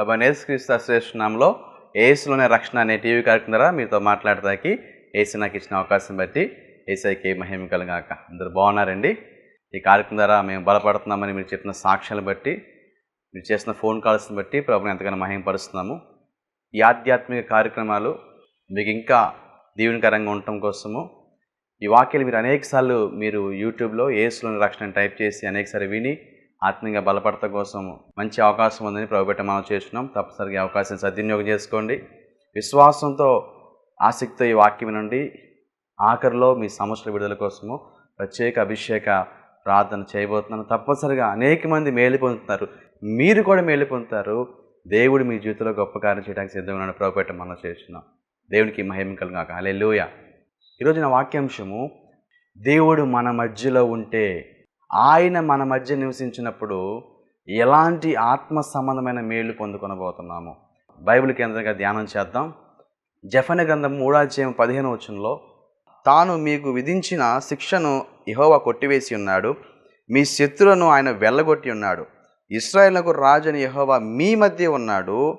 Lord బాబా నేసుక్రీస్తు శ్రేష్ఠనామంలో ఏసులోనే రక్షణ అనే TV కార్యక్రమం ద్వారా మీతో మాట్లాడటానికి ఏసు నాకు ఇచ్చిన అవకాశం బట్టి ఏసైకి మహిమ కలగాక. అందరు బాగున్నారండి? ఈ కార్యక్రమం ద్వారా మేము బలపడుతున్నామని మీరు చెప్పిన సాక్ష్యాలను బట్టి మీరు చేసిన ఫోన్ కాల్స్ని బట్టి ప్రభుని ఎంతగానో మహిమపరుస్తున్నాము. ఈ ఆధ్యాత్మిక కార్యక్రమాలు మీకు ఇంకా దీవెనకరంగా ఉండటం కోసము ఈ వాక్యాలు మీరు అనేకసార్లు మీరు యూట్యూబ్లో ఏసులోని రక్షణ టైప్ చేసి అనేకసారి విని ఆత్మీయంగా బలపడత కోసం మంచి అవకాశం ఉందని ప్రభుపెట్ట మనం చేస్తున్నాం. తప్పనిసరిగా ఈ అవకాశం సద్వినియోగం చేసుకోండి. విశ్వాసంతో ఆసక్తితో ఈ వాక్యం నుండి ఆఖరిలో మీ సమస్యల విడుదల కోసము ప్రత్యేక అభిషేక ప్రార్థన చేయబోతున్నాను. తప్పనిసరిగా అనేక మంది మేలు పొందుతున్నారు. మీరు కూడా మేలు పొందుతారు. దేవుడు మీ జీవితంలో గొప్ప కార్యం చేయడానికి సిద్ధంగా ఉన్నాడు ప్రభుపెట్ట మనం చేస్తున్నాం. దేవునికి మహిమ కలుగాక లోయ ఈరోజు నా వాక్యాంశము దేవుడు మన మధ్యలో ఉంటే ఆయన మన మధ్య నివసించినప్పుడు ఎలాంటి ఆత్మ సంబంధమైన మేలు పొందుకొనబోతున్నాము. బైబిల్ కేంద్రంగా ధ్యానం చేద్దాం. జఫన గ్రంథం మూడాధ్యాయం పదిహేను వచనంలో తాను మీకు విధించిన శిక్షను ఇహోవా కొట్టివేసి ఉన్నాడు. మీ శత్రులను ఆయన వెళ్ళగొట్టి ఉన్నాడు. ఇస్రాయేల్కు రాజుని యహోవా మీ మధ్య ఉన్నాడు.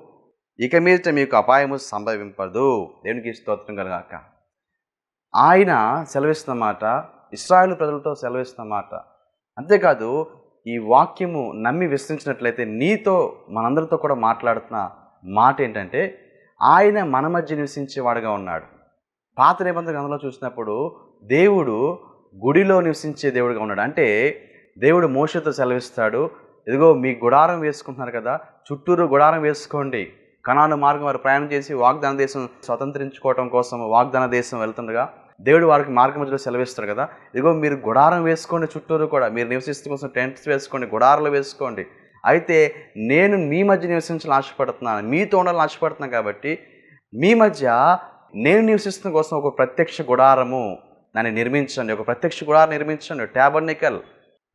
ఇక మీదట మీకు అపాయము సంభవింపదు. దేవునికి స్తోత్రం కలగాక. ఆయన సెలవిస్తున్న మాట ఇస్రాయేల్ ప్రజలతో సెలవిస్తున్న మాట అంతేకాదు ఈ వాక్యము నమ్మి విశ్వసించినట్లయితే నీతో మనందరితో కూడా మాట్లాడుతున్న మాట ఏంటంటే ఆయన మన మధ్య నివసించేవాడుగా ఉన్నాడు. పాత నిబంధన గ్రంథంలో చూసినప్పుడు దేవుడు గుడిలో నివసించే దేవుడుగా ఉన్నాడు. అంటే దేవుడు మోసతో సెలవిస్తాడు ఇదిగో మీ గుడారం వేసుకుంటున్నారు కదా చుట్టూరు గుడారం వేసుకోండి. కణాలు మార్గం వారు ప్రయాణం చేసి వాగ్దాన దేశం స్వతంత్రించుకోవటం కోసం వాగ్దాన దేశం వెళ్తుండగా దేవుడు వారికి మార్గమధ్యలో మధ్యలో కదా. ఇదిగో మీరు గుడారం వేసుకోండి చుట్టూరు కూడా. మీరు నివసిస్తూ కోసం టెంట్స్ వేసుకోండి గుడారాలు వేసుకోండి. అయితే నేను మీ మధ్య నివసించాలని ఆశపడుతున్నాను. మీతో ఉండాలని ఆశపడుతున్నాను కాబట్టి మీ మధ్య నేను నివసిస్తున్న కోసం ఒక ప్రత్యక్ష గుడారము దాన్ని నిర్మించండి. ఒక ప్రత్యక్ష గుడారం నిర్మించండి. ట్యాబర్నికల్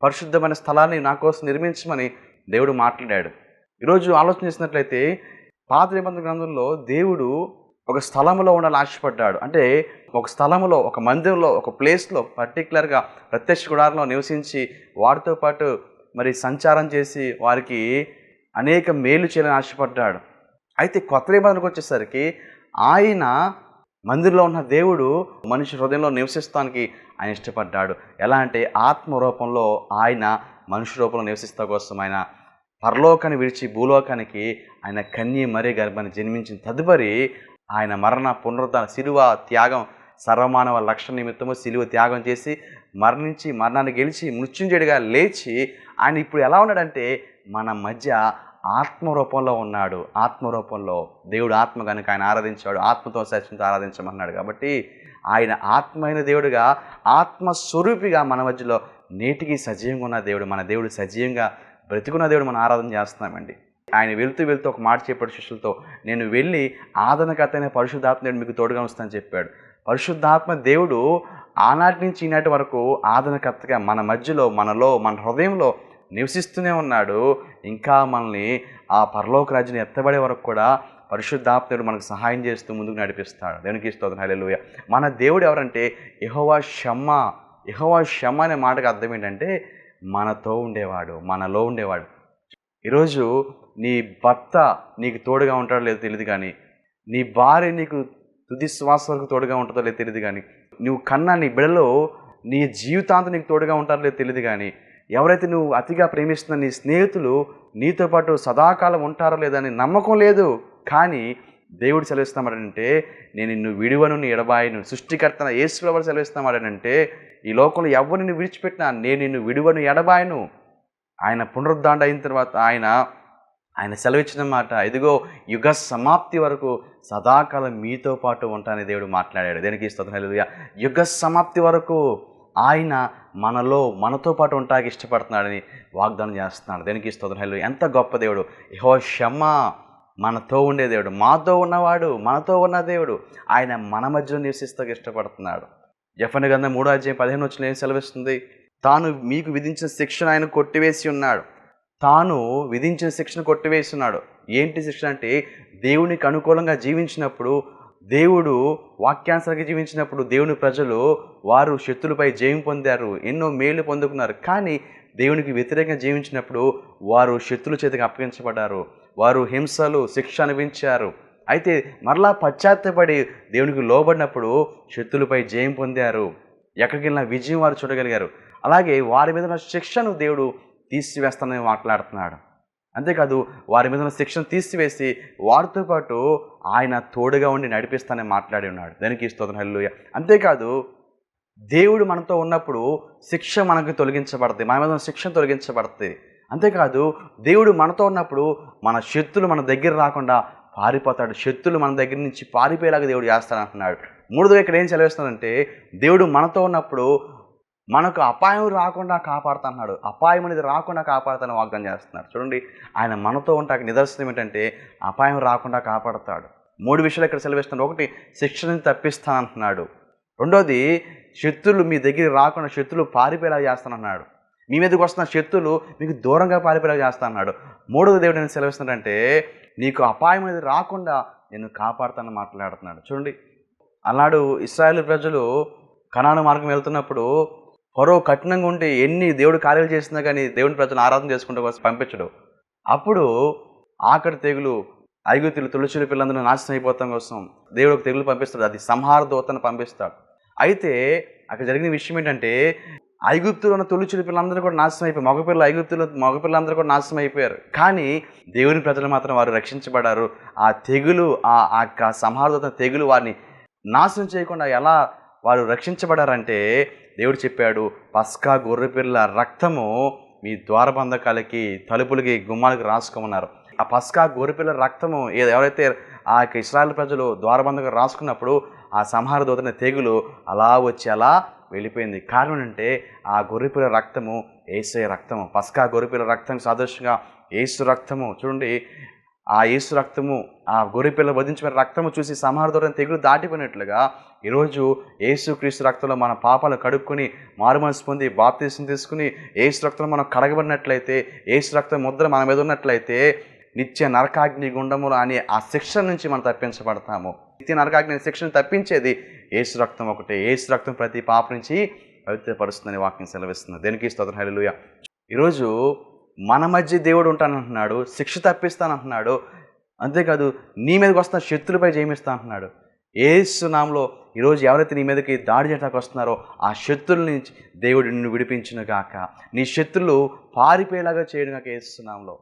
పరిశుద్ధమైన స్థలాన్ని నా కోసం నిర్మించమని దేవుడు మాట్లాడాడు. ఈరోజు ఆలోచన చేసినట్లయితే పాత నిబంధన గ్రంథంలో దేవుడు ఒక స్థలంలో ఉండాలని ఆశపడ్డాడు. అంటే ఒక స్థలంలో ఒక మందిరంలో ఒక ప్లేస్లో పర్టికులర్గా ప్రత్యక్ష గుడారంలో నివసించి వారితో పాటు మరి సంచారం చేసి వారికి అనేక మేలు చేయాలని ఆశపడ్డాడు. అయితే కొత్త నిబంధనకు వచ్చేసరికి ఆయన మందిరంలో ఉన్న దేవుడు మనిషి హృదయంలో నివసిస్తానికి ఆయన ఇష్టపడ్డాడు. ఎలా అంటే ఆత్మ రూపంలో ఆయన మనిషి రూపంలో నివసిస్తా కోసం ఆయన పరలోకాన్ని విడిచి భూలోకానికి ఆయన కన్య మరీ గర్భాన్ని జన్మించిన తదుపరి ఆయన మరణ పునరుద్ధరణ శిలువ త్యాగం సర్వమానవ లక్ష్య నిమిత్తము శిలువ త్యాగం చేసి మరణించి మరణాన్ని గెలిచి మృత్యుంజయుడిగా లేచి ఆయన ఇప్పుడు ఎలా ఉన్నాడంటే మన మధ్య ఆత్మ రూపంలో ఉన్నాడు. ఆత్మ రూపంలో దేవుడు ఆత్మ కనుక ఆయన ఆరాధించాడు. ఆత్మతో సత్యంతో ఆరాధించమన్నాడు కాబట్టి ఆయన ఆత్మైన దేవుడుగా ఆత్మస్వరూపిగా మన మధ్యలో నేటికి సజీవంగా ఉన్న దేవుడు మన దేవుడు సజీవంగా బ్రతికున్న దేవుడు మనం ఆరాధన చేస్తున్నామండి. ఆయన వెళుతూ వెళ్తూ ఒక మాట చెప్పాడు శిష్యులతో నేను వెళ్ళి ఆదరణకర్తైన పరిశుద్ధాత్మ నేను మీకు తోడుగా వస్తానని చెప్పాడు. పరిశుద్ధాత్మ దేవుడు ఆనాటి నుంచి ఈనాటి వరకు ఆదరణకర్తగా మన మధ్యలో మనలో మన హృదయంలో నివసిస్తూనే ఉన్నాడు. ఇంకా మనల్ని ఆ పరలోక రాజ్యం ఎత్తబడే వరకు కూడా పరిశుద్ధాత్ముడు మనకు సహాయం చేస్తూ ముందుకు నడిపిస్తాడు. దేవునికి ఇస్తుంది హల్లెలూయ. మన దేవుడు ఎవరంటే యహోవా షమ్మ. యహోవా షమ్మ అనే మాటకు అర్థం ఏంటంటే మనతో ఉండేవాడు మనలో ఉండేవాడు. ఈరోజు నీ భర్త నీకు తోడుగా ఉంటాడో లేదో తెలియదు కానీ నీ భార్య నీకు తుది శ్వాస వరకు తోడుగా ఉంటుందో లేదో తెలియదు కానీ నువ్వు కన్నా నీ బిడలో నీ జీవితాంతం నీకు తోడుగా ఉంటారో లేదో తెలియదు కానీ ఎవరైతే నువ్వు అతిగా ప్రేమిస్తున్న నీ స్నేహితులు నీతో పాటు సదాకాలం ఉంటారో లేదని నమ్మకం లేదు కానీ దేవుడు సెలవిస్తామాడంటే నేను నిన్ను విడువను నీ ఎడబాయను సృష్టికర్తన యేసుప్రభు సెలవిస్తామాడనంటే ఈ లోకంలో ఎవరిని నిన్ను విడిచిపెట్టినా నేను నిన్ను విడువను ఎడబాయను. ఆయన పునరుద్ధాండ అయిన తర్వాత ఆయన ఆయన సెలవిచ్చిన మాట ఇదిగో యుగ సమాప్తి వరకు సదాకాలం మీతో పాటు ఉంటానని దేవుడు మాట్లాడాడు. దేనికి ఇస్తుంది యుగ సమాప్తి వరకు ఆయన మనలో మనతో పాటు ఉంటాకి ఇష్టపడుతున్నాడని వాగ్దానం చేస్తున్నాడు. దేనికి ఇస్తుంది హలో ఎంత గొప్ప దేవుడు. యహో షమ్మ మనతో ఉండే దేవుడు. మాతో ఉన్నవాడు మనతో ఉన్న దేవుడు. ఆయన మన మధ్యలో నివసిస్తూ ఇష్టపడుతున్నాడు. జఫన్ గంధ మూడో అధ్యాయం పదిహేను వచ్చిన ఏం సెలవిస్తుంది? తాను మీకు విధించిన శిక్షణ ఆయన కొట్టివేసి ఉన్నాడు. తాను విధించిన శిక్షణ కొట్టివేస్తున్నాడు. ఏంటి శిక్షణ అంటే దేవునికి అనుకూలంగా జీవించినప్పుడు దేవుడు వాక్యాన్సరికి జీవించినప్పుడు దేవుని ప్రజలు వారు శత్రులపై జయం పొందారు ఎన్నో మేలు పొందుకున్నారు. కానీ దేవునికి వ్యతిరేకంగా జీవించినప్పుడు వారు శత్రుల చేతికి అప్పగించబడ్డారు వారు హింసలు శిక్ష అనిపించారు అయితే మరలా పశ్చాత్తపడి దేవునికి లోబడినప్పుడు శత్రులపై జయం పొందారు. ఎక్కడికి వెళ్ళినా విజయం వారు చూడగలిగారు. అలాగే వారి మీద ఉన్న శిక్షను దేవుడు తీసివేస్తానని మాట్లాడుతున్నాడు. అంతేకాదు వారి మీద ఉన్న శిక్షను తీసివేసి వారితో పాటు ఆయన తోడుగా ఉండి నడిపిస్తానని మాట్లాడి ఉన్నాడు. దానికి స్తోత్రం? హల్లుయ అంతేకాదు దేవుడు మనతో ఉన్నప్పుడు శిక్ష మనకు తొలగించబడుతుంది మన మీద ఉన్న శిక్ష తొలగించబడుతుంది అంతేకాదు దేవుడు మనతో ఉన్నప్పుడు మన శత్రులు మన దగ్గర రాకుండా పారిపోతాడు. శత్రులు మన దగ్గర నుంచి పారిపోయేలాగా దేవుడు చేస్తానంటున్నాడు. మూడోది ఇక్కడ ఏం చదివిస్తానంటే దేవుడు మనతో ఉన్నప్పుడు మనకు అపాయం రాకుండా కాపాడుతున్నాడు. అపాయం అనేది రాకుండా కాపాడుతాను వాగ్దానం చేస్తున్నాడు చూడండి ఆయన మనతో ఉంటాక నిదర్శనం ఏంటంటే అపాయం రాకుండా కాపాడుతాడు. మూడు విషయాలు ఇక్కడ సెలవిస్తున్నాడు ఒకటి శిక్షణని తప్పిస్తానంటున్నాడు. రెండోది శత్రులు మీ దగ్గర రాకుండా శత్రులు పారిపోయేలా చేస్తానన్నాడు. మీ మీదకి వస్తున్న శత్రులు మీకు దూరంగా పారిపోయేలా చేస్తానన్నాడు. మూడోది దేవుడు నేను సెలవిస్తున్నాడంటే నీకు అపాయం అనేది రాకుండా నేను కాపాడుతానని మాట్లాడుతున్నాడు. చూడండి అలాడు ఇస్రాయేల్ ప్రజలు కణాను మార్గం వెళ్తున్నప్పుడు పొరో కఠినంగా ఉంటే ఎన్ని దేవుడు కార్యాలు చేసినా కానీ దేవుని ప్రజలను ఆరాధన చేసుకుంటూ కోసం పంపించడు. అప్పుడు ఆఖరి తెగులు ఐగుతులు తులసిలు పిల్లలందరూ నాశనం అయిపోతాం కోసం దేవుడు ఒక తెగులు పంపిస్తాడు. అది సంహార దూతను పంపిస్తాడు. అయితే అక్కడ జరిగిన విషయం ఏంటంటే ఐగుప్తులో ఉన్న తొలిచులు పిల్లలందరూ కూడా నాశనం అయిపోయి మగపిల్లలు ఐగుప్తులు మగపిల్లలందరూ కూడా నాశనం అయిపోయారు. కానీ దేవుని ప్రజలు మాత్రం వారు రక్షించబడారు ఆ తెగులు ఆ సంహారదత యొక్క తెగులు వారిని నాశనం చేయకుండా ఎలా వారు రక్షించబడారంటే దేవుడు చెప్పాడు పస్కా గొర్రెపిల్ల రక్తము మీ ద్వారబంధకాలకి తలుపులకి గుమ్మాలకి రాసుకోమన్నారు. ఆ పస్కా గొర్రెపిల్ల రక్తము ఎవరైతే ఆ యొక్క ఇస్రాయల్ ప్రజలు ద్వారబంధకం రాసుకున్నప్పుడు ఆ సంహార దూతని తెగులు అలా వచ్చి అలా వెళ్ళిపోయింది. కారణం అంటే ఆ గొర్రెపిల్ల రక్తము ఏసే రక్తము పస్కా గొర్రెపిల్ల రక్తం సాదృశ్యంగా ఏసు రక్తము. చూడండి ఆ యేసు రక్తము ఆ గొర్రెపిల్ల వధించిన రక్తము చూసి సంహారదూరం తెగులు దాటిపోయినట్లుగా ఈరోజు యేసు క్రీస్తు రక్తంలో మన పాపాలు కడుక్కొని మారుమనసు పొంది బాప్తీసం తీసుకుని యేసు రక్తంలో మనం కడగబడినట్లయితే యేసు రక్తం ముద్ర మన మీద ఉన్నట్లయితే నిత్య నరకాగ్ని గుండములు అనే ఆ శిక్ష నుంచి మనం తప్పించబడతాము. నిత్య నరకాగ్ని శిక్షను తప్పించేది ఏసు రక్తం ఒకటే. ఏసు రక్తం ప్రతి పాప నుంచి పవిత్రపరుస్తుందని వాక్యం సెలవిస్తుంది. దేనికి స్తోత్రం? హల్లెలూయా. ఈరోజు మన మధ్య దేవుడు ఉంటానంటున్నాడు శిక్ష తప్పిస్తానంటున్నాడు అంతేకాదు నీ మీదకి వస్తున్న శత్రులపై జయమిస్తా అంటున్నాడు ఏసు ఈరోజు ఎవరైతే నీ మీదకి దాడి చేయడానికి వస్తున్నారో ఆ శత్రుల నుంచి దేవుడు నిన్ను విడిపించును గాక నీ శత్రులు పారిపోయేలాగా చేయడం గాక ఏసునాంలో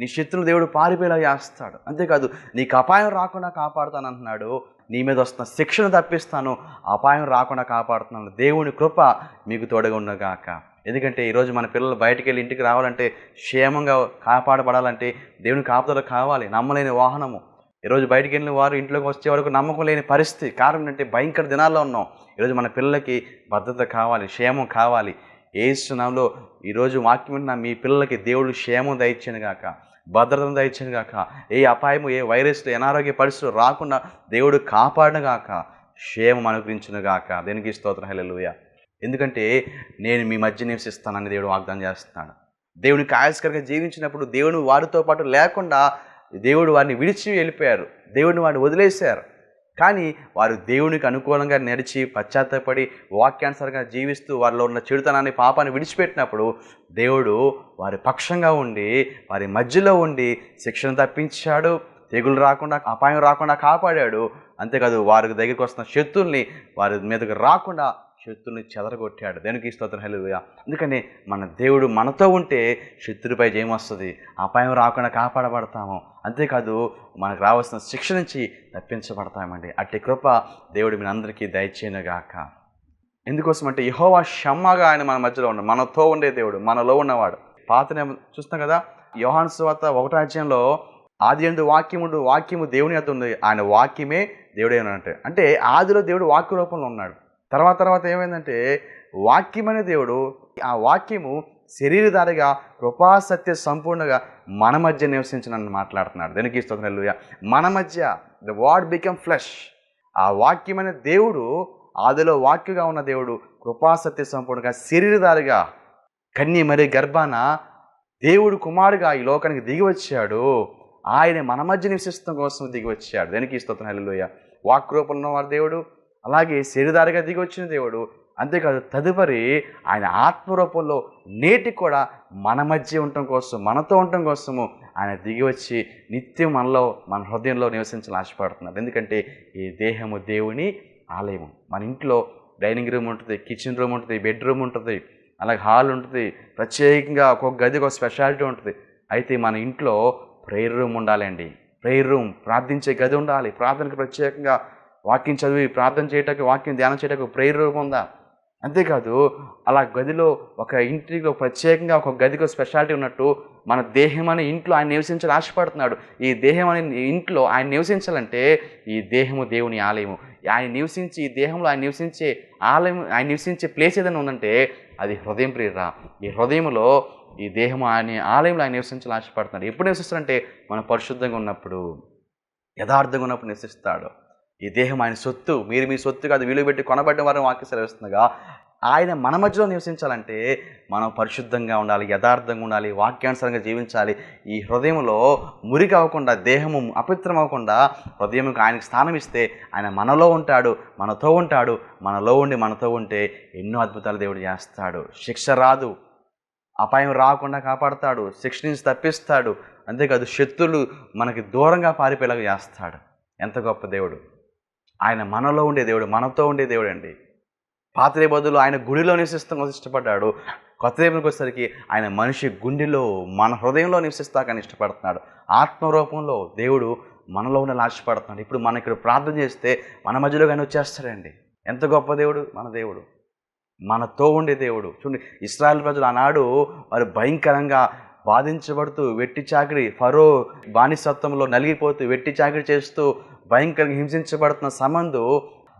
నీ శత్రులు దేవుడు పారిపోయేలా చేస్తాడు. అంతేకాదు నీకు అపాయం రాకుండా కాపాడుతాను అంటున్నాడు నీ మీద వస్తున్న శిక్షను తప్పిస్తాను అపాయం రాకుండా కాపాడుతున్నాను. దేవుని కృప మీకు తోడుగా ఉండగాక ఎందుకంటే ఈరోజు మన పిల్లలు బయటికి వెళ్ళి ఇంటికి రావాలంటే క్షేమంగా కాపాడబడాలంటే దేవుని కాపుదల కావాలి నమ్మలేని వాహనము. ఈరోజు బయటికి వెళ్ళిన వారు ఇంట్లోకి వచ్చే వరకు నమ్మకం లేని పరిస్థితి. కారణం ఏంటంటే భయంకర దినాల్లో ఉన్నాం. ఈరోజు మన పిల్లలకి భద్రత కావాలి క్షేమం కావాలి. ఏసునాంలో ఈరోజు వాక్యం మీ పిల్లలకి దేవుడు క్షేమం దయచ్చాను గాక భద్రతను దయచ్చాను గాక. ఏ అపాయము ఏ వైరస్లు అనారోగ్య పరిస్థితులు రాకుండా దేవుడు కాపాడను గాక క్షేమం అనుగ్రహించును గాక. దేనికి స్తోత్రం? హెలలుయా ఎందుకంటే నేను మీ మధ్య నివసిస్తానని దేవుడు వాగ్దానం చేస్తున్నాడు. దేవునికి కాయస్కరంగా జీవించినప్పుడు దేవుని వారితో పాటు లేకుండా దేవుడు వారిని విడిచి వెళ్ళిపోయారు. దేవుడిని వారిని వదిలేశారు. కానీ వారు దేవునికి అనుకూలంగా నడిచి పశ్చాత్తపడి వాక్యానుసారంగా జీవిస్తూ వారిలో ఉన్న చెడుతనాన్ని పాపాన్ని విడిచిపెట్టినప్పుడు దేవుడు వారి పక్షంగా ఉండి వారి మధ్యలో ఉండి శిక్షణ తప్పించాడు తెగులు రాకుండా అపాయం రాకుండా కాపాడాడు. అంతేకాదు వారి దగ్గరికి వస్తున్న శత్రుల్ని వారి మీదకు రాకుండా శత్రుని చెదరగొట్టాడు. దేనికి స్తోత్రం. హెలుగా అందుకని మన దేవుడు మనతో ఉంటే శత్రుపై జయం వస్తుంది. అపాయం రాకుండా కాపాడబడతాము. అంతేకాదు మనకు రావాల్సిన శిక్ష నుంచి తప్పించబడతామండి అట్టి కృప దేవుడు మీ అందరికీ దయచేయనుగాక. ఎందుకోసం అంటే యహోవా షమ్మగా ఆయన మన మధ్యలో ఉన్నాడు. మనతో ఉండే దేవుడు మనలో ఉన్నవాడు. పాత చూస్తాం కదా యోహాన్ సువార్త ఒకటాజ్యంలో ఆది ఎందు వాక్యముడు వాక్యము దేవుని యొక్క ఉంది. ఆయన వాక్యమే దేవుడే అంటే అంటే ఆదిలో దేవుడు వాక్య రూపంలో ఉన్నాడు. తర్వాత తర్వాత ఏమైందంటే వాక్యమనే దేవుడు ఆ వాక్యము శరీరధారిగా కృపాసత్య సంపూర్ణంగా మన మధ్య నివసించనని మాట్లాడుతున్నాడు. దానికి స్తోత్రం. మన మధ్య ద వాడ్ బికమ్ ఫ్లెష్. ఆ వాక్యం అనే దేవుడు ఆదిలో వాక్యగా ఉన్న దేవుడు కృపాసత్య సంపూర్ణంగా శరీరధారిగా కన్య మరి గర్భాన దేవుడు కుమారుగా ఈ లోకానికి దిగి వచ్చాడు. ఆయన మన మధ్య నివసిస్తం కోసం దిగి వచ్చాడు. దేనికి స్తోత్రం. హల్లెలూయ. వాక్ రూపంలో ఉన్నవారు దేవుడు అలాగే శరీరధారిగా దిగి వచ్చిన దేవుడు. అంతేకాదు తదుపరి ఆయన ఆత్మరూపంలో నేటి కూడా మన మధ్య ఉండటం కోసం మనతో ఉండటం కోసము ఆయన దిగి వచ్చి నిత్యం మనలో మన హృదయంలో నివసించాలని ఆశపడుతున్నారు. ఎందుకంటే ఈ దేహము దేవుని ఆలయము. మన ఇంట్లో డైనింగ్ రూమ్ ఉంటుంది కిచెన్ రూమ్ ఉంటుంది బెడ్రూమ్ ఉంటుంది అలాగే హాల్ ఉంటుంది ప్రత్యేకంగా ఒక్కొక్క గదికి ఒక స్పెషాలిటీ ఉంటుంది. అయితే మన ఇంట్లో ప్రేయర్ రూమ్ ఉండాలండి. ప్రేయర్ రూమ్ ప్రార్థించే గది ఉండాలి. ప్రార్థనకు ప్రత్యేకంగా వాక్యం చదివి ప్రార్థన చేయటానికి వాక్యం ధ్యానం చేయటకు ప్రేయర్ ఉందా అంతేకాదు అలా గదిలో ఒక ఇంటిలో ప్రత్యేకంగా ఒక గదికి స్పెషాలిటీ ఉన్నట్టు మన దేహం అనే ఇంట్లో ఆయన నివసించాలని ఆశపడుతున్నాడు. ఈ దేహం అనే ఇంట్లో ఆయన నివసించాలంటే ఈ దేహము దేవుని ఆలయము. ఆయన నివసించి ఈ దేహంలో ఆయన నివసించే ఆలయం ఆయన నివసించే ప్లేస్ ఏదైనా ఉందంటే అది హృదయం ప్రియరా. ఈ హృదయంలో ఈ దేహం ఆయన ఆలయంలో ఆయన నివసించాలని ఆశపడుతున్నాడు. ఎప్పుడు నివసిస్తాడంటే మనం పరిశుద్ధంగా ఉన్నప్పుడు యథార్థంగా ఉన్నప్పుడు నివసిస్తాడు. ఈ దేహం ఆయన సొత్తు. మీరు మీ సొత్తు కాదు విలువ పెట్టి కొనబడ్డ వారిని వాక్య సెలవిస్తుండగా ఆయన మన మధ్యలో నివసించాలంటే మనం పరిశుద్ధంగా ఉండాలి యథార్థంగా ఉండాలి వాక్యానుసారంగా జీవించాలి. ఈ హృదయంలో మురికి అవ్వకుండా దేహము అపవిత్రం అవ్వకుండా హృదయంకి ఆయనకు స్థానం ఇస్తే ఆయన మనలో ఉంటాడు మనతో ఉంటాడు మనలో ఉండి మనతో ఉంటే ఎన్నో అద్భుతాలు దేవుడు చేస్తాడు. శిక్ష రాదు. అపాయం రాకుండా కాపాడతాడు. శిక్ష నుంచి తప్పిస్తాడు. అంతేకాదు శత్రులు మనకి దూరంగా పారిపోయేలాగా చేస్తాడు. ఎంత గొప్ప దేవుడు. ఆయన మనలో ఉండే దేవుడు మనతో ఉండే దేవుడు అండి. పాత్రే బదులు ఆయన గుడిలో నివసిస్తాం కోసం ఇష్టపడ్డాడు. కొత్త దేవునికి వచ్చేసరికి ఆయన మనిషి గుండెలో మన హృదయంలో నివసిస్తాకని ఇష్టపడుతున్నాడు. ఆత్మరూపంలో దేవుడు మనలో ఉన్న ఆశపడుతున్నాడు. ఇప్పుడు మన ఇక్కడ ప్రార్థన చేస్తే మన మధ్యలో కానీ వచ్చేస్తాడండి. ఎంత గొప్ప దేవుడు? మన దేవుడు. మనతో ఉండే దేవుడు. చూడండి ఇస్రాయల్ ప్రజలు ఆనాడు వారు భయంకరంగా బాధించబడుతూ వెట్టి చాకిరి ఫరో బానిసత్వంలో నలిగిపోతూ వెట్టి చాకిరి చేస్తూ భయంకరంగా హింసించబడుతున్న సంబంధు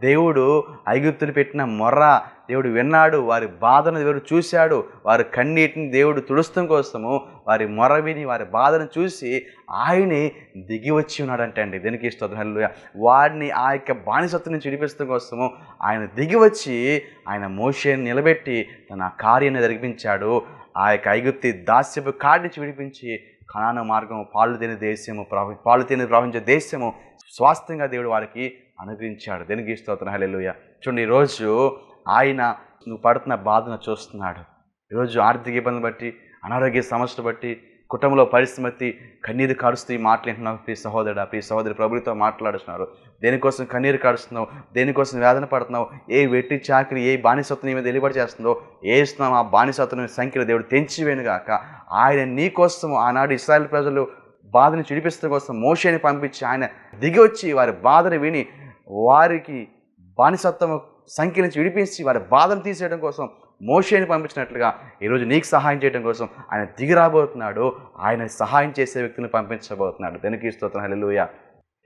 దేవుడు ఐగుప్తులు పెట్టిన మొర్ర దేవుడు విన్నాడు వారి బాధను దేవుడు చూశాడు వారి కన్నీటిని దేవుడు తుడుస్తం కోసము వారి మొర విని వారి బాధను చూసి ఆయనే దిగి వచ్చి ఉన్నాడంటే అండి. దీనికి స్తోత్రం. వాడిని ఆ యొక్క బానిసత్వం నుంచి విడిపిస్తం కోసము ఆయన దిగి వచ్చి ఆయన మోషేని నిలబెట్టి తన కార్యాన్ని జరిపించాడు. ఆ యొక్క ఐగుప్తి దాస్యపు కాడి నుంచి విడిపించి కణాన మార్గం పాలు తినే దేశము ప్రవ పాలు తిని ప్రవహించే దేశము స్వాస్థ్యంగా దేవుడు వారికి అనుగ్రహించాడు. దేనికి స్తోత్రం? హల్లెలూయా. చూడండి ఈరోజు ఆయన నువ్వు పడుతున్న బాధను చూస్తున్నాడు. ఈరోజు ఆర్థిక ఇబ్బంది బట్టి అనారోగ్య సమస్యను బట్టి కుటుంబంలో పరిస్థితి కన్నీరు కాడుస్తూ ఈ మాట్లాడుతున్నావు ప్రియ సహోదరుడు. ప్రియ సహోదరి ప్రభుత్వం మాట్లాడుతున్నారు. దేనికోసం కన్నీరు కాడుస్తున్నావు దేనికోసం వేదన పడుతున్నావు? ఏ వెట్టి చాకరి ఏ బానిసత్వం మీద వెలుబడి చేస్తుందో ఏ ఇస్తున్నావు ఆ బానిసత్వం సంఖ్యలో దేవుడు తెంచివేనుగాక ఆయన నీ కోసం ఆనాడు ఇస్రాయల్ ప్రజలు బాధని చిడిపిస్తున్న కోసం మోషేని పంపించి ఆయన దిగి వచ్చి వారి బాధను విని వారికి బానిసత్వం సంఖ్య నుంచి విడిపించి వారి బాధను తీసేయడం కోసం మోషేని పంపించినట్లుగా ఈరోజు నీకు సహాయం చేయడం కోసం ఆయన దిగి రాబోతున్నాడు. ఆయన సహాయం చేసే వ్యక్తిని పంపించబోతున్నాడు. దేనికి స్తోత్రం. హల్లెలూయా.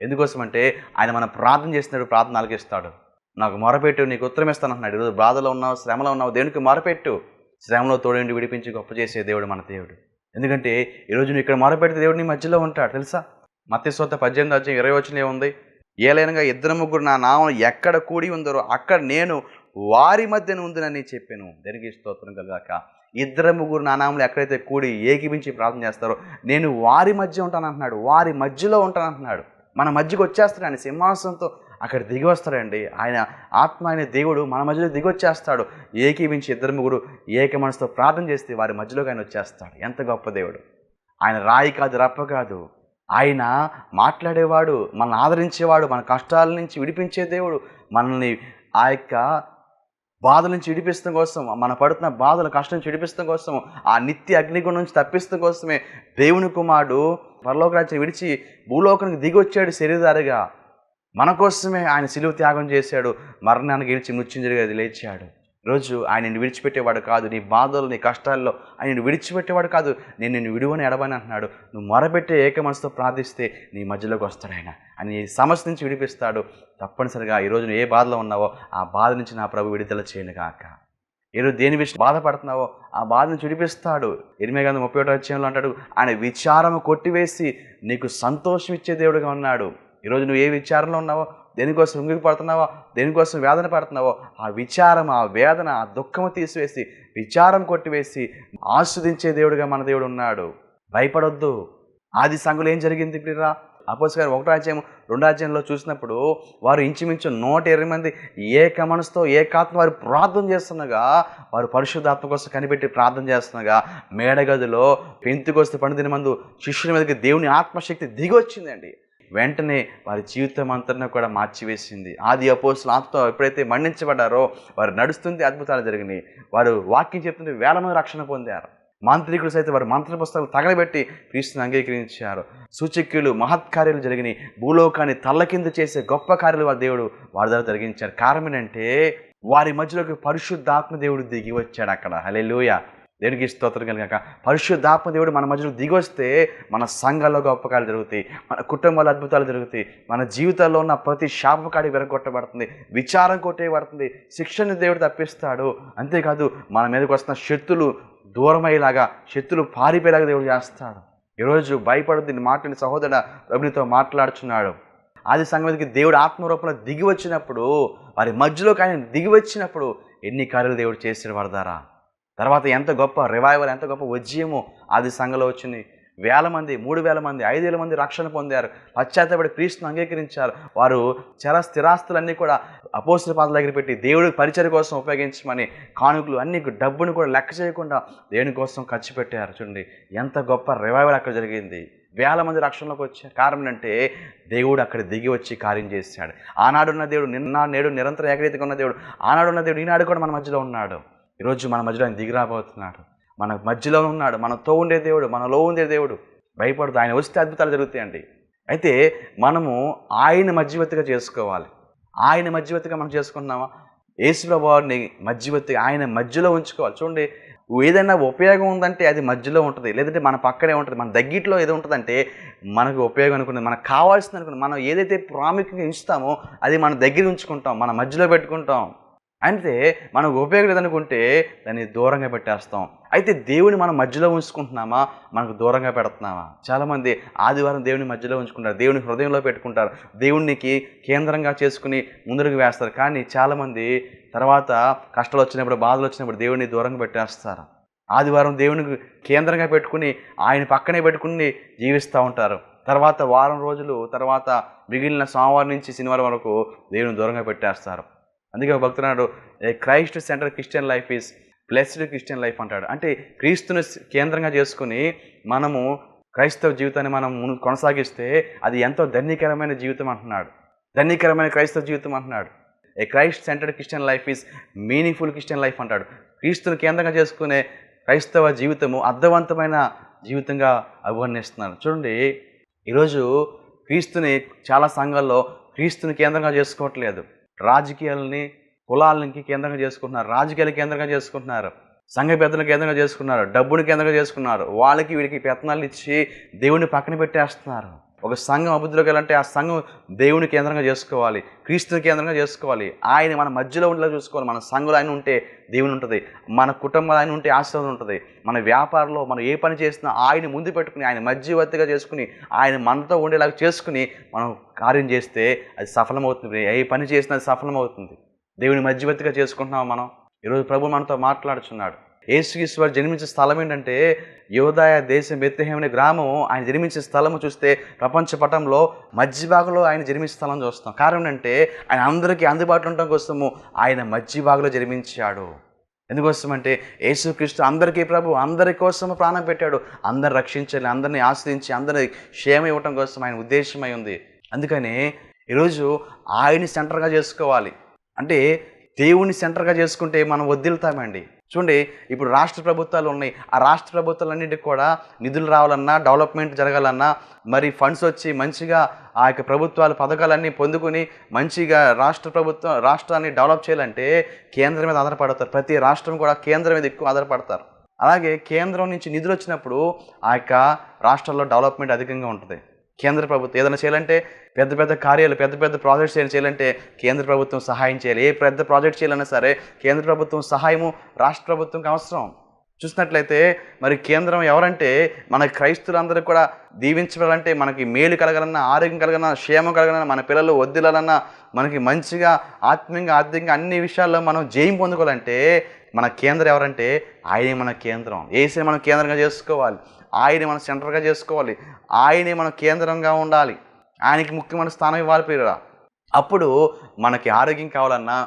ఎందుకోసం అంటే ఆయన మనం ప్రార్థన చేసినప్పుడు ప్రార్థన ఆలకిస్తాడు నాకు మొరపెట్టు నీకు ఉత్తరం ఇస్తాను అంటున్నాడు. ఈరోజు బాధలో ఉన్నావు శ్రమలో ఉన్నావు దేవునికి మొరపెట్టు. శ్రమలో తోడండి విడిపించి గొప్ప చేసే దేవుడు మన దేవుడు. ఎందుకంటే ఈరోజు నువ్వు ఇక్కడ మొరపెడితే దేవుడు నీ మధ్యలో ఉంటాడు. తెలుసా? మత్స్యస్వత పద్దెనిమిది అధ్యాయం ఇరవై వచ్చిన ఏముంది? ఏలైనగా ఇద్దరు ముగ్గురు నా నామం ఎక్కడ కూడి ఉందరో అక్కడ నేను వారి మధ్యన ఉందినని చెప్పాను. దేనికి స్తోత్రం కలగాక? ఇద్దరు ముగ్గురు నా నామలు ఎక్కడైతే కూడి ఏకీపించి ప్రార్థన చేస్తారో నేను వారి మధ్య ఉంటానంటున్నాడు. వారి మధ్యలో ఉంటానంటున్నాడు. మన మధ్యకి వచ్చేస్తాడు. ఆయన సింహాసనంతో అక్కడ దిగి వస్తాడండి. ఆయన ఆత్మ అయిన దేవుడు మన మధ్యలో దిగి వచ్చేస్తాడు. ఏకీపించి ఇద్దరు ముగ్గురు ఏక మనసుతో ప్రార్థన చేస్తే వారి మధ్యలోకి ఆయన వచ్చేస్తాడు. ఎంత గొప్ప దేవుడు. ఆయన రాయి కాదు రప్ప కాదు. ఆయన మాట్లాడేవాడు మనల్ని ఆదరించేవాడు మన కష్టాల నుంచి విడిపించే దేవుడు మనల్ని ఆ యొక్క బాధల నుంచి విడిపిస్తాం కోసం మన పడుతున్న బాధల కష్టం నుంచి విడిపిస్తాం కోసం ఆ నిత్య అగ్నిగుణం నుంచి తప్పిస్తాం కోసమే దేవుని కుమారుడు పరలోకరాజ్యం విడిచి భూలోకానికి దిగి వచ్చాడు శరీరధారిగా. మన కోసమే ఆయన సిలువ త్యాగం చేశాడు మరణానికి గెలిచి మృత్యుంజరిగా లేచాడు. రోజు ఆయన నిన్ను విడిచిపెట్టేవాడు కాదు. నీ బాధలు నీ కష్టాల్లో ఆయన నిన్ను విడిచిపెట్టేవాడు కాదు. నేను నిన్ను విడువని ఎడవని అంటున్నాడు. నువ్వు మొరబెట్టే ఏక మనసుతో ప్రార్థిస్తే నీ మధ్యలోకి వస్తాడు ఆయన. అని సమస్య నుంచి విడిపిస్తాడు. తప్పనిసరిగా ఈరోజు నువ్వు ఏ బాధలో ఉన్నావో ఆ బాధ నుంచి నా ప్రభు విడుదల చేయను కాక ఈరోజు దేని విషయం బాధపడుతున్నావో ఆ బాధ నుంచి విడిపిస్తాడు. ఎనిమిది గంట ముప్పై ఒకటో వచ్చేయంలో అంటాడు ఆయన విచారము కొట్టివేసి నీకు సంతోషం ఇచ్చే దేవుడుగా ఉన్నాడు. ఈరోజు నువ్వు ఏ విచారంలో ఉన్నావో దేనికోసం ఉంగికి పడుతున్నావో దేనికోసం వేదన పడుతున్నావో ఆ విచారం ఆ వేదన ఆ దుఃఖము తీసివేసి విచారం కొట్టివేసి ఆస్వాదించే దేవుడిగా మన దేవుడు ఉన్నాడు. భయపడొద్దు. ఆది సంఘులు ఏం జరిగింది ప్రియరా అపోస్ గారు ఒకటో అధ్యాయం రెండో అధ్యాయంలో చూసినప్పుడు వారు ఇంచుమించు నూట ఇరవై మంది ఏక మనసుతో ఏకాత్మ వారు ప్రార్థన చేస్తుండగా వారు పరిశుద్ధాత్మ కోసం కనిపెట్టి ప్రార్థన చేస్తుండగా మేడగదిలో పెంతుకొస్తే పండుదిన మందు శిష్యుల మీదకి దేవుని ఆత్మశక్తి దిగి వచ్చిందండి వెంటనే వారి జీవితం అంతా కూడా మార్చివేసింది. ఆది అపోస్తుల ఆత్మతో ఎప్పుడైతే మన్నించబడ్డారో వారు నడుస్తుంది అద్భుతాలు జరిగినాయి. వారు వాక్యం చెప్తుంటే వేల మంది రక్షణ పొందారు. మాంత్రికులు సైతం వారు మంత్ర పుస్తకాలు తగలబెట్టి క్రీస్తుని అంగీకరించారు. సూచక్యులు మహత్కార్యాలు జరిగినాయి. భూలోకాన్ని తల్లకింద చేసే గొప్ప కార్యాలు వారి దేవుడు వారి ద్వారా జరిగించారు కారణం ఏంటంటే వారి మధ్యలోకి పరిశుద్ధాత్మ దేవుడు దిగి వచ్చాడు అక్కడ. హలెలుయ దేనికి స్తోత్రం కలిగాక పరిశుద్ధాత్మ దేవుడు మన మధ్యలో దిగొస్తే వస్తే మన సంఘాల్లో గొప్ప కార్యాలు జరుగుతాయి. మన కుటుంబాల అద్భుతాలు జరుగుతాయి. మన జీవితాల్లో ఉన్న ప్రతి శాపకాడి వెరగొట్టబడుతుంది. విచారం కొట్టేయబడుతుంది. శిక్షణ దేవుడు తప్పిస్తాడు. అంతేకాదు మన మీదకి వస్తున్న శక్తులు దూరమయ్యేలాగా శక్తులు పారిపోయేలాగా దేవుడు చేస్తాడు. ఈరోజు భయపడుతుంది మాట్లాడిన సహోదరుడు ప్రభునితో మాట్లాడుచున్నాడు. ఆది సంగతికి దేవుడు ఆత్మరూపంలో దిగి వచ్చినప్పుడు వారి మధ్యలోకి ఆయన దిగి వచ్చినప్పుడు ఎన్ని కార్యాలు దేవుడు చేసిన వారి ద్వారా తర్వాత ఎంత గొప్ప రివైవల్ ఎంత గొప్ప ఉద్యమం ఆది సంఘంలో వచ్చింది. వేల మంది మూడు వేల మంది ఐదు వేల మంది రక్షణ పొందారు. పశ్చాత్తపడి క్రీస్తును అంగీకరించారు. వారు చర స్థిరాస్తులన్నీ కూడా అపోసిన పాదాల దగ్గర పెట్టి దేవుడి పరిచయ కోసం ఉపయోగించమని కానుకలు అన్ని డబ్బును కూడా లెక్క చేయకుండా దేవుని కోసం ఖర్చు పెట్టారు చూడండి. ఎంత గొప్ప రివైవల్ అక్కడ జరిగింది. వేల మంది రక్షణలోకి వచ్చే కారణం అంటే దేవుడు అక్కడ దిగి వచ్చి కార్యం చేశాడు. ఆనాడున్న దేవుడు నిన్న నేడు నిరంతరం ఏకరీతిగా ఉన్న దేవుడు. ఆనాడున్న దేవుడు ఈనాడు కూడా మన మధ్యలో ఉన్నాడు. ఈరోజు మన మధ్యలో ఆయన దిగిరాబోతున్నాడు మన మధ్యలో ఉన్నాడు. మనతో ఉండే దేవుడు మనలో ఉండే దేవుడు. భయపడదు. ఆయన వస్తే అద్భుతాలు జరుగుతాయండి. అయితే మనము ఆయన మధ్యవర్తిగా చేసుకోవాలి. ఆయన మధ్యవర్తిగా మనం చేసుకున్నామా యేసుప్రభుని మధ్యవర్తిగా ఆయన మధ్యలో ఉంచుకోవాలి. చూడండి ఏదైనా ఉపయోగం ఉందంటే అది మధ్యలో ఉంటుంది. లేదంటే మన పక్కనే ఉంటుంది. మన దగ్గిట్లో ఏదో ఉంటుందంటే మనకు ఉపయోగం అనుకున్నది. మనకు కావాల్సింది అనుకున్నది. మనం ఏదైతే ప్రాముఖ్యంగా ఇస్తామో అది మన దగ్గర ఉంచుకుంటాం. మన మధ్యలో పెట్టుకుంటాం. అంటే మనకు ఉపయోగం అనుకుంటే దాన్ని దూరంగా పెట్టేస్తాం. అయితే దేవుని మనం మధ్యలో ఉంచుకుంటున్నామా? మనకు దూరంగా పెడుతున్నామా? చాలామంది ఆదివారం దేవుని మధ్యలో ఉంచుకుంటారు. దేవుని హృదయంలో పెట్టుకుంటారు. దేవునికి కేంద్రంగా చేసుకుని ముందరకు వేస్తారు. కానీ చాలామంది తర్వాత కష్టాలు వచ్చినప్పుడు బాధలు వచ్చినప్పుడు దేవుడిని దూరంగా పెట్టేస్తారు. ఆదివారం దేవునికి కేంద్రంగా పెట్టుకుని ఆయన పక్కనే పెట్టుకుని జీవిస్తూ ఉంటారు. తర్వాత వారం రోజులు తర్వాత మిగిలిన సోమవారం నుంచి శనివారం వరకు దేవుని దూరంగా పెట్టేస్తారు. అందుకే భక్తున్నాడు a Christ center Christian life is blessed Christian life అంటాడు. అంటే క్రీస్తుని కేంద్రంగా చేసుకుని మనము క్రైస్తవ జీవితాన్ని మనం ముందు కొనసాగిస్తే అది ఎంతో ధన్యకరమైన జీవితం అంటున్నాడు. ధన్యకరమైన క్రైస్తవ జీవితం అంటున్నాడు. A Christ centered Christian life is meaningful Christian life అంటాడు. క్రీస్తుని కేంద్రంగా చేసుకునే క్రైస్తవ జీవితము అర్థవంతమైన జీవితంగా అభివర్ణిస్తున్నాడు. చూడండి ఈరోజు క్రీస్తుని చాలా సంఘాల్లో క్రీస్తుని కేంద్రంగా చేసుకోవట్లేదు. రాజకీయాలని కులాలకి కేంద్రంగా చేసుకుంటున్నారు. రాజకీయాలు కేంద్రంగా చేసుకుంటున్నారు. సంఘ పెద్దలకు కేంద్రంగా చేసుకున్నారు. డబ్బుని కేంద్రంగా చేసుకున్నారు. వాళ్ళకి వీడికి పెత్తనాలు ఇచ్చి దేవుని పక్కన పెట్టేస్తున్నారు. ఒక సంఘం అభివృద్ధిలోకి వెళ్ళాలంటే ఆ సంఘం దేవుని కేంద్రంగా చేసుకోవాలి క్రీస్తుని కేంద్రంగా చేసుకోవాలి. ఆయన మన మధ్యలో ఉండేలా చూసుకోవాలి. మన సంఘంలో ఆయన ఉంటే దేవుని ఉంటుంది. మన కుటుంబంలో ఆయన ఉంటే ఆశీర్వాదం ఉంటుంది. మన వ్యాపారంలో మనం ఏ పని చేసినా ఆయన ముందు పెట్టుకుని ఆయన మధ్యవర్తిగా చేసుకుని ఆయన మనతో ఉండేలాగా చేసుకుని మనం కార్యం చేస్తే అది సఫలమవుతుంది ఏ పని చేసినా అది సఫలమవుతుంది. దేవుని మధ్యవర్తిగా చేసుకుంటున్నాం మనం. ఈరోజు ప్రభు మనతో మాట్లాడుచున్నాడు. యేసుక్రీశ్వర్ జన్మించే స్థలం ఏంటంటే యోదాయ దేశం బెత్తహేమ్ గ్రామం. ఆయన జన్మించే స్థలము చూస్తే ప్రపంచ పటంలో మధ్యభాగంలో ఆయన జన్మించే స్థలం చూస్తాం. కారణం ఏంటంటే ఆయన అందరికీ అందుబాటులో ఉండటం కోసము ఆయన మధ్యభాగంలో జన్మించాడు. ఎందుకోసమంటే యేసుక్రీస్తు అందరికీ ప్రభు అందరి కోసం ప్రాణం పెట్టాడు. అందరు రక్షించాలి అందరిని ఆశ్రయించి అందరిని క్షేమ ఇవ్వటం కోసం ఆయన ఉద్దేశమై ఉంది. అందుకని ఈరోజు ఆయన్ని సెంటర్గా చేసుకోవాలి. అంటే దేవుని సెంటర్గా చేసుకుంటే మనం వదిలుతామండి. చూడండి ఇప్పుడు రాష్ట్ర ప్రభుత్వాలు ఉన్నాయి. ఆ రాష్ట్ర ప్రభుత్వాలన్నింటికి కూడా నిధులు రావాలన్నా డెవలప్మెంట్ జరగాలన్నా మరి ఫండ్స్ వచ్చి మంచిగా ఆ యొక్క ప్రభుత్వాలు పథకాలన్నీ పొందుకుని మంచిగా రాష్ట్ర ప్రభుత్వం రాష్ట్రాన్ని డెవలప్ చేయాలంటే కేంద్రం మీద ఆధారపడతారు. ప్రతి రాష్ట్రం కూడా కేంద్రం మీద ఎక్కువ ఆధారపడతారు. అలాగే కేంద్రం నుంచి నిధులు వచ్చినప్పుడు ఆ యొక్క రాష్ట్రాల్లో డెవలప్మెంట్ అధికంగా ఉంటుంది. కేంద్ర ప్రభుత్వం ఏదైనా చేయాలంటే పెద్ద పెద్ద కార్యాలు పెద్ద పెద్ద ప్రాజెక్ట్స్ ఏమైనా చేయాలంటే కేంద్ర ప్రభుత్వం సహాయం చేయాలి. ఏ పెద్ద ప్రాజెక్ట్ చేయాలన్నా సరే కేంద్ర ప్రభుత్వం సహాయము రాష్ట్ర ప్రభుత్వంకి అవసరం. చూసినట్లయితే మరి కేంద్రం ఎవరంటే మన క్రైస్తులందరూ కూడా దీవించబడాలంటే మనకి మేలు కలగాలన్నా ఆరోగ్యం కలగాలన్నా క్షేమం కలగాలన్నా మన పిల్లలు వద్దులన్నా మనకి మంచిగా ఆత్మీయంగా ఆర్థికంగా అన్ని విషయాల్లో మనం జయం పొందుకోవాలంటే మన కేంద్రం ఎవరంటే ఆయనే మన కేంద్రం. ఏసీ మనం కేంద్రంగా చేసుకోవాలి. ఆయనే మనం సెంటర్గా చేసుకోవాలి. ఆయనే మనం కేంద్రంగా ఉండాలి. ఆయనకి ముఖ్యమైన స్థానం ఇవ్వాలి పేరురా అప్పుడు మనకి ఆరోగ్యం కావాలన్నా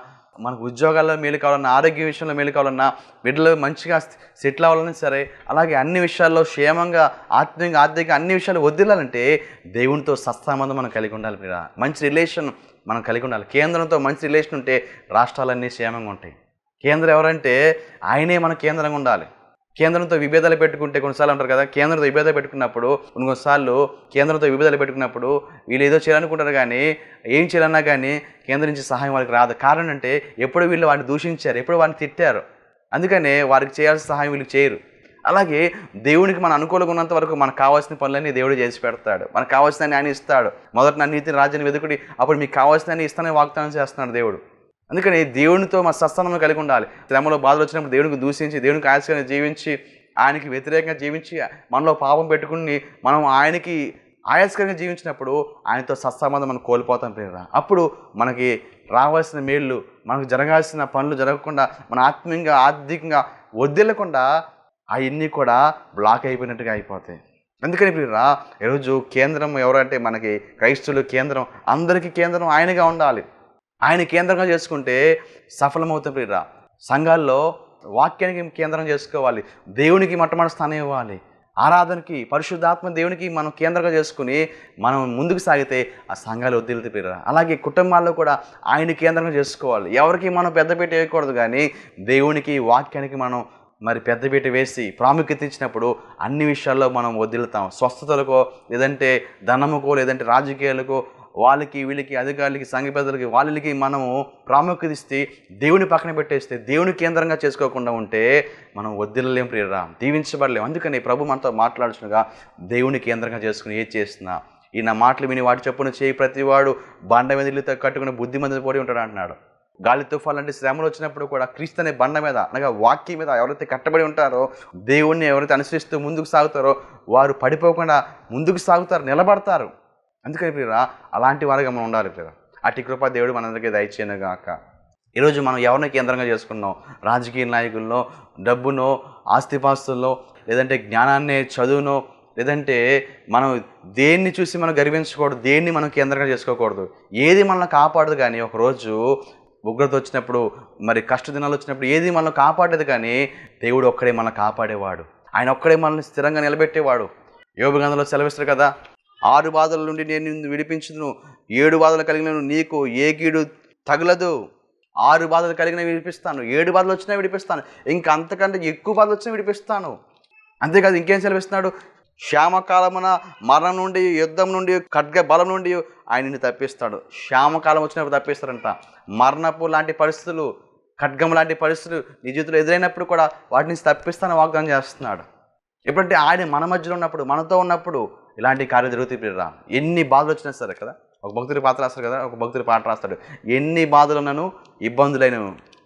మనకు ఉద్యోగాల్లో మేలు కావాలన్నా ఆరోగ్య విషయంలో మేలు కావాలన్నా బిడ్డలు మంచిగా సెటిల్ అవ్వాలన్నా సరే అలాగే అన్ని విషయాల్లో క్షేమంగా ఆత్మీయంగా ఆర్థికంగా అన్ని విషయాలు వదిలాలంటే దేవునితో సత్సంబంధం మనం కలిగి ఉండాలి మీరు మంచి రిలేషన్ మనం కలిగి ఉండాలి. కేంద్రంతో మంచి రిలేషన్ ఉంటే రాష్ట్రాలన్నీ క్షేమంగా ఉంటాయి. కేంద్రం ఎవరంటే ఆయనే మన కేంద్రంగా ఉండాలి. కేంద్రంతో విభేదాలు పెట్టుకుంటే కొన్నిసార్లు అంటారు కదా కేంద్రంతో విభేదాలు పెట్టుకున్నప్పుడు కొన్ని కొన్నిసార్లు కేంద్రంతో విభేదాలు పెట్టుకున్నప్పుడు వీళ్ళు ఏదో చేయాలనుకుంటారు కానీ ఏం చేయాలన్నా కానీ కేంద్రం నుంచి సహాయం వాళ్ళకి రాదు. కారణం అంటే ఎప్పుడు వీళ్ళు వాడిని దూషించారు ఎప్పుడు వాడిని తిట్టారు. అందుకనే వారికి చేయాల్సిన సహాయం వీళ్ళు చేయరు. అలాగే దేవునికి మన అనుకూలంగా ఉన్నంత వరకు మనకు కావాల్సిన పనులన్నీ దేవుడు చేసి పెడతాడు. మనకు కావాల్సిన ఆయన ఇస్తాడు. మొదట నా నీతిని రాజ్యాన్ని వెతుకుడి అప్పుడు మీకు కావాల్సిన ఇస్తానని వాగ్దానం చేస్తున్నాడు దేవుడు. అందుకని దేవునితో మా సత్సంగం కలిగి ఉండాలి. శ్రమలో బాధలు వచ్చినప్పుడు దేవునికి దూషించి దేవునికి ఆశగా జీవించి ఆయనకి వ్యతిరేకంగా జీవించి మనలో పాపం పెట్టుకుని మనం ఆయనకి ఆయాస్కరంగా జీవించినప్పుడు ఆయనతో సత్సంబంధం మనం కోల్పోతాం ప్రేర అప్పుడు మనకి రావాల్సిన మేళ్ళు మనకు జరగాల్సిన పనులు జరగకుండా మన ఆత్మీయంగా ఆర్థికంగా వదిలకుండా అవన్నీ కూడా బ్లాక్ అయిపోయినట్టుగా అయిపోతాయి. అందుకని ప్రియరా ఈరోజు కేంద్రం ఎవరంటే మనకి క్రైస్తువులు కేంద్రం. అందరికీ కేంద్రం ఆయనగా ఉండాలి. ఆయన కేంద్రంగా చేసుకుంటే సఫలమవుతాం ప్రియరా సంఘాల్లో వాక్యానికి కేంద్రం చేసుకోవాలి. దేవునికి మొట్టమొదటి స్థానం ఇవ్వాలి. ఆరాధనకి పరిశుద్ధాత్మ దేవునికి మనం కేంద్రంగా చేసుకుని మనం ముందుకు సాగితే ఆ సంఘాలు వదిలితే ప్రియరా అలాగే కుటుంబాల్లో కూడా ఆయన కేంద్రంగా చేసుకోవాలి. ఎవరికి మనం పెద్దపీట వేయకూడదు కానీ దేవునికి వాక్యానికి మనం మరి పెద్దపీట వేసి ప్రాముఖ్యత ఇచ్చినప్పుడు అన్ని విషయాల్లో మనం వదిలుతాం. స్వస్థతలకో లేదంటే ధనముకో లేదంటే రాజకీయాలకో వాళ్ళకి వీళ్ళకి అధికారులకి సంఘ పెద్దలకి వాళ్ళకి మనము ప్రాముఖ్యత ఇస్తే దేవుని పక్కన పెట్టేస్తే దేవుని కేంద్రంగా చేసుకోకుండా ఉంటే మనం వదిలేం ప్రియరా. దీవించబడలేం. అందుకని ప్రభు మనతో మాట్లాడుచునగా దేవుని కేంద్రంగా చేసుకుని ఏది చేస్తున్నా? ఈ నా మాటలు విని వాటి చెప్పున చేయి ప్రతివాడు బండ మీద ఇల్లుతో కట్టుకుని బుద్ధి మంది పోడి ఉంటాడు అంటున్నాడు. గాలి తుఫాన్ లాంటి శ్రమలు వచ్చినప్పుడు కూడా క్రీస్తు అనే బండ మీద అనగా వాక్యం మీద ఎవరైతే కట్టబడి ఉంటారో దేవుణ్ణి ఎవరైతే అనుసరిస్తూ ముందుకు సాగుతారో వారు పడిపోకుండా ముందుకు సాగుతారు నిలబడతారు. అందుకని ప్రియరా అలాంటి వారిగా మనం ఉండాలి ప్రియరా. అటు కృప దేవుడు మనందరికీ దయచేయనుగాక. ఈరోజు మనం ఎవరిని కేంద్రంగా చేసుకున్నాం? రాజకీయ నాయకుల్లో డబ్బునో ఆస్తిపాస్తుల్లో లేదంటే జ్ఞానాన్ని చదువునో లేదంటే మనం దేన్ని చూసి మనం గర్వించకూడదు దేన్ని మనం కేంద్రంగా చేసుకోకూడదు. ఏది మనల్ని కాపాడదు కానీ ఒకరోజు ఉగ్రత వచ్చినప్పుడు మరి కష్ట దినాలు వచ్చినప్పుడు ఏది మనల్ని కాపాడేది కానీ దేవుడు ఒక్కడే మనల్ని కాపాడేవాడు. ఆయన ఒక్కడే మనల్ని స్థిరంగా నిలబెట్టేవాడు. యోగ గంధంలో సెలవిస్తారు కదా ఆరు బాధల నుండి నేను నిన్ను విడిపించును ఏడు బాధలు కలిగిన నీకు ఏ కీడు తగలదు. ఆరు బాధలు కలిగిన విడిపిస్తాను. ఏడు బాధలు వచ్చినా విడిపిస్తాను. ఇంకా అంతకంటే ఎక్కువ బాధలు వచ్చినా విడిపిస్తాను. అంతేకాదు ఇంకేం సెలవిస్తున్నాడు? శ్యామకాలమున మరణం నుండి యుద్ధం నుండి ఖడ్గ బలం నుండి ఆయన నిన్ను తప్పిస్తాడు. శ్యామకాలం వచ్చినప్పుడు తప్పిస్తాడంట. మరణపు లాంటి పరిస్థితులు ఖడ్గం లాంటి పరిస్థితులు నీ జీవితంలో ఎదురైనప్పుడు కూడా వాటిని తప్పిస్తాను వాగ్దానం చేస్తున్నాడు. ఎప్పుడంటే ఆయన మన మధ్యలో ఉన్నప్పుడు మనతో ఉన్నప్పుడు ఇలాంటి కార్యం జరుగుతుంది ప్రియరా. ఎన్ని బాధలు వచ్చినా సరే కదా ఒక భక్తుడి పాత్ర రాస్తాడు కదా ఒక భక్తుడి పాట రాస్తాడు. ఎన్ని బాధలు ఉన్నాను ఇబ్బందులైన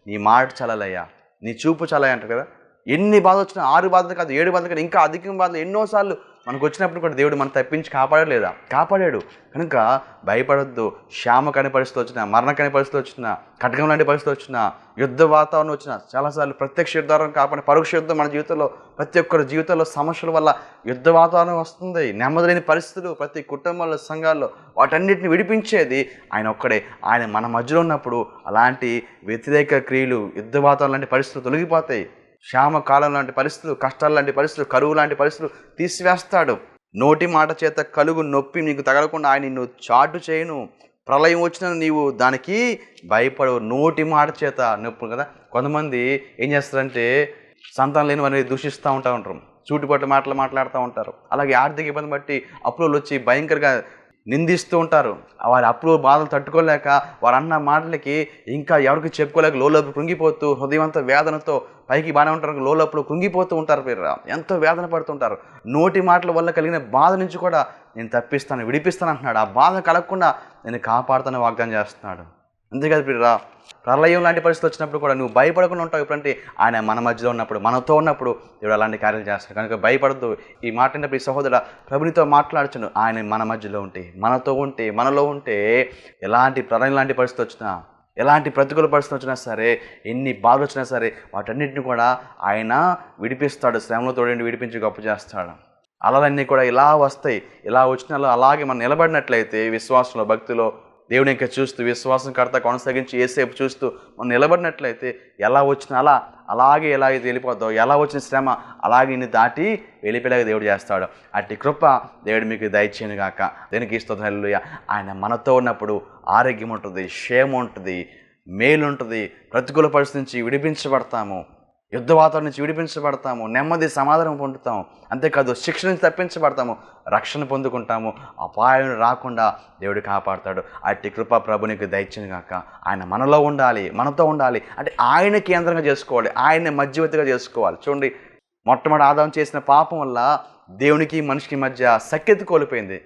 నీ మాట చాలయ్యా నీ చూపు చాలయ్యా అంటారు కదా. ఎన్ని బాధలు వచ్చినా ఆరు బాధలు కాదు ఏడు బాధలు కాదు ఇంకా అధికం బాధలు ఎన్నోసార్లు మనకు వచ్చినప్పుడు కూడా దేవుడు మనం తప్పించి కాపాడలేదా? కాపాడాడు. కనుక భయపడొద్దు. శ్యామ కాని పరిస్థితి వచ్చిన మరణ కాని పరిస్థితి వచ్చిన ఖడ్గం లాంటి పరిస్థితి వచ్చిన యుద్ధ వాతావరణం వచ్చిన చాలాసార్లు ప్రత్యక్ష యుద్ధాలను కాపాడి పరోక్ష యుద్ధం మన జీవితంలో ప్రతి ఒక్కరి జీవితంలో సమస్యల వల్ల యుద్ధ వాతావరణం వస్తుంది. నెమ్మదిలేని పరిస్థితులు ప్రతి కుటుంబంలో సంఘాల్లో వాటన్నిటిని విడిపించేది ఆయన ఒక్కడే. ఆయన మన మధ్యలో ఉన్నప్పుడు అలాంటి వ్యతిరేక క్రియలు యుద్ధ వాతావరణం లాంటి పరిస్థితులు తొలగిపోతాయి. శ్యామ కాలం లాంటి పరిస్థితులు కష్టాలు లాంటి పరిస్థితులు కరువు లాంటి పరిస్థితులు తీసివేస్తాడు. నోటి మాట చేత కలుగు నొప్పి నీకు తగలకుండా ఆయన నిన్ను చాటు చేయను. ప్రళయం వచ్చిన నీవు దానికి భయపడవు. నోటి మాట చేత నొప్పు కదా. కొంతమంది ఏం చేస్తారంటే సంతానం లేని వారిని దూషిస్తూ ఉంటా ఉంటారు. చూటుపట్ల మాటలు మాట్లాడుతూ ఉంటారు. అలాగే ఆర్థిక ఇబ్బంది బట్టి అప్పులు వచ్చి భయంకరంగా నిందిస్తూ ఉంటారు. వారి అప్పుడు బాధలు తట్టుకోలేక వారు అన్న మాటలకి ఇంకా ఎవరికి చెప్పుకోలేక లోలోపు కృంగిపోతూ హృదయం వేదనతో పైకి బాగానే ఉంటారు. లోలోపులు కృంగిపోతూ ఉంటారు మీరు ఎంతో వేదన పడుతుంటారు. నోటి మాటల వల్ల కలిగిన బాధ నుంచి కూడా నేను తప్పిస్తాను విడిపిస్తాను అంటున్నాడు. ఆ బాధ కలగకుండా నేను కాపాడుతాను వాగ్దానం చేస్తున్నాడు. అంతేకాదు ప్రియరా ప్రళయం లాంటి పరిస్థితి వచ్చినప్పుడు కూడా నువ్వు భయపడకుండా ఉంటావు. ఎప్పుడంటే ఆయన మన మధ్యలో ఉన్నప్పుడు మనతో ఉన్నప్పుడు దేవుడు అలాంటి కార్యాలు చేస్తాడు. కనుక భయపడద్దు. ఈ మాట ఈ సహోదర ప్రభునితో మాట్లాడుచును. ఆయన మన మధ్యలో ఉంటే మనతో ఉంటే మనలో ఉంటే ఎలాంటి ప్రళయం లాంటి పరిస్థితి వచ్చినా ఎలాంటి ప్రతికూల పరిస్థితి వచ్చినా సరే ఎన్ని బాధలు వచ్చినా సరే వాటన్నిటిని కూడా ఆయన విడిపిస్తాడు. శ్రమలో తోడండి విడిపించి గొప్ప చేస్తాడు. అలలన్నీ కూడా ఇలా వస్తాయి. ఇలా వచ్చిన అలాగే మనం నిలబడినట్లయితే విశ్వాసంలో భక్తిలో దేవుని ఇంకా చూస్తూ విశ్వాసం కర్త కొనసాగించి ఏసేపు చూస్తూ మనం నిలబడినట్లయితే ఎలా వచ్చిన అలా అలాగే ఎలా అయితే వెళ్ళిపోద్దో ఎలా వచ్చిన శ్రమ అలాగే ఇన్ని దాటి వెళ్ళిపోయేలాగా దేవుడు చేస్తాడు. అట్టి కృప దేవుడు మీకు దయచేయను గాక. దేనికి ఇస్తుంది ఆయన మనతో ఉన్నప్పుడు ఆరోగ్యం ఉంటుంది క్షేమం ఉంటుంది మేలు ఉంటుంది ప్రతికూల పరిస్థితి నుంచి విడిపించబడతాము. యుద్ధ వాతావరణం నుంచి విడిపించబడతాము నెమ్మది సమాధానం పొందుతాము. అంతేకాదు శిక్ష నుంచి తప్పించబడతాము రక్షణ పొందుకుంటాము. అపాయం రాకుండా దేవుడు కాపాడతాడు. అట్టి కృప ప్రభునికి దయచిన కాక ఆయన మనలో ఉండాలి మనతో ఉండాలి. అంటే ఆయన కేంద్రంగా చేసుకోవాలి ఆయన్ని మధ్యవర్తిగా చేసుకోవాలి. చూడండి మొట్టమొదటి ఆదాం చేసిన పాపం వల్ల దేవునికి మనిషికి మధ్య సఖ్యత కోల్పోయింది.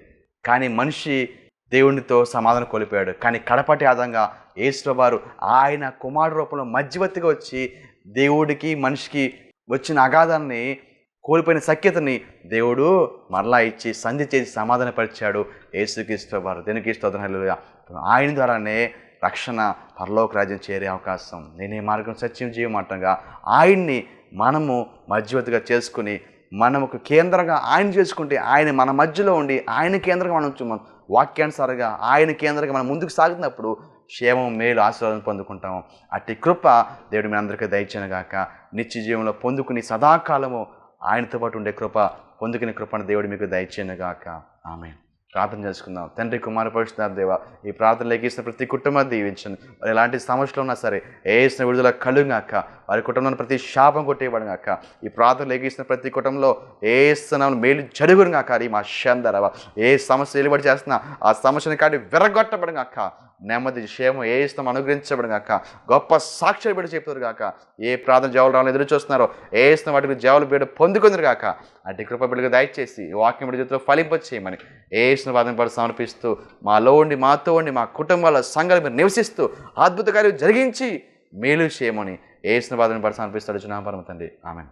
కానీ మనిషి దేవునితో సమాధానం కోల్పోయాడు. కానీ కడపటి ఆదంగా యేసువారు ఆయన కుమారుడు రూపంలో మధ్యవర్తిగా వచ్చి దేవుడికి మనిషికి వచ్చిన అగాధాన్ని కోల్పోయిన సఖ్యతని దేవుడు మరలా ఇచ్చి సంధి చేసి సమాధానపరిచాడు. యేసుక్రీస్తు వారు. దేనికి ఇష్టం ఆయన ద్వారానే రక్షణ పరలోక రాజ్యం చేరే అవకాశం. నేనే మార్గం సత్యం చేయమంటగా ఆయన్ని మనము మధ్యవర్తిగా చేసుకుని మనకు కేంద్రంగా ఆయన చేసుకుంటే ఆయన మన మధ్యలో ఉండి ఆయన కేంద్రంగా మనం వాక్యానుసారంగా ఆయన కేంద్రంగా మనం ముందుకు సాగుతున్నప్పుడు క్షేమం మేలు ఆశీర్వాదం పొందుకుంటాము. అట్టి కృప దేవుడు మీ అందరికీ దయచేయను గాక నిత్య జీవంలో పొందుకుని సదాకాలము ఆయనతో పాటు ఉండే కృప పొందుకునే కృపను దేవుడు మీకు దయచేయను గాక ఆమె ప్రార్థన చేసుకుందాం. తండ్రి కుమార పరిశుద్ధార్ దేవ ఈ ప్రార్థన లెక్కిస్తున్న ప్రతి కుటుంబాన్ని దీవించండి. వారు ఎలాంటి సమస్యలు ఉన్నా సరే వేసిన విడుదల కలుగాక వారి కుటుంబంలో ప్రతి శాపం కొట్టేయబడిగాక. ఈ ప్రార్థన లెక్కిస్తున్న ప్రతి కుటుంబంలో ఏ స్థానం మేలు జరుగురుగాక ఈ మా షందరవ ఏ సమస్య వెలువడి చేస్తున్నా ఆ సమస్యని కాడి విరగొట్టబడుగాక. నెమ్మది క్షేమం ఏ ఇష్టం అనుగ్రహించబడిగాక గొప్ప సాక్షి బిడ్డ చెప్తారు గాక ఏ ప్రార్థన జవాలు రావాలని ఎదురు చూస్తున్నారో ఏ ఇష్టం వాటికి జవాలు బిడ్డ పొందుకుందరు గాక అటు కృప బిడ్డకు దయచేసి ఈ వాక్యం బిడ్డ చేతిలో ఫలింపచేయమని ఏ ఇష్టం వాదన పడి సమర్పిస్తూ మాలో ఉండి మాతో ఉండి మా కుటుంబాల సంఘాలు మీరు నివసిస్తూ అద్భుత కార్యం జరిగించి మేలు చేయమని ఏ ఇష్టం వాదన పడి సమర్పిస్తాడు చునాపరమ తండ్రి. ఆమె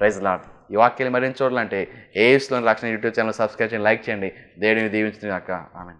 ప్రైజ్ లాడ్ ఈ వాక్యాలు మరింత చూడాలంటే ఏఎస్లోని రక్షణ యూట్యూబ్ ఛానల్ సబ్స్క్రైబ్ చేయండి లైక్ చేయండి దేవుడిని దీవించిన కాక ఆమె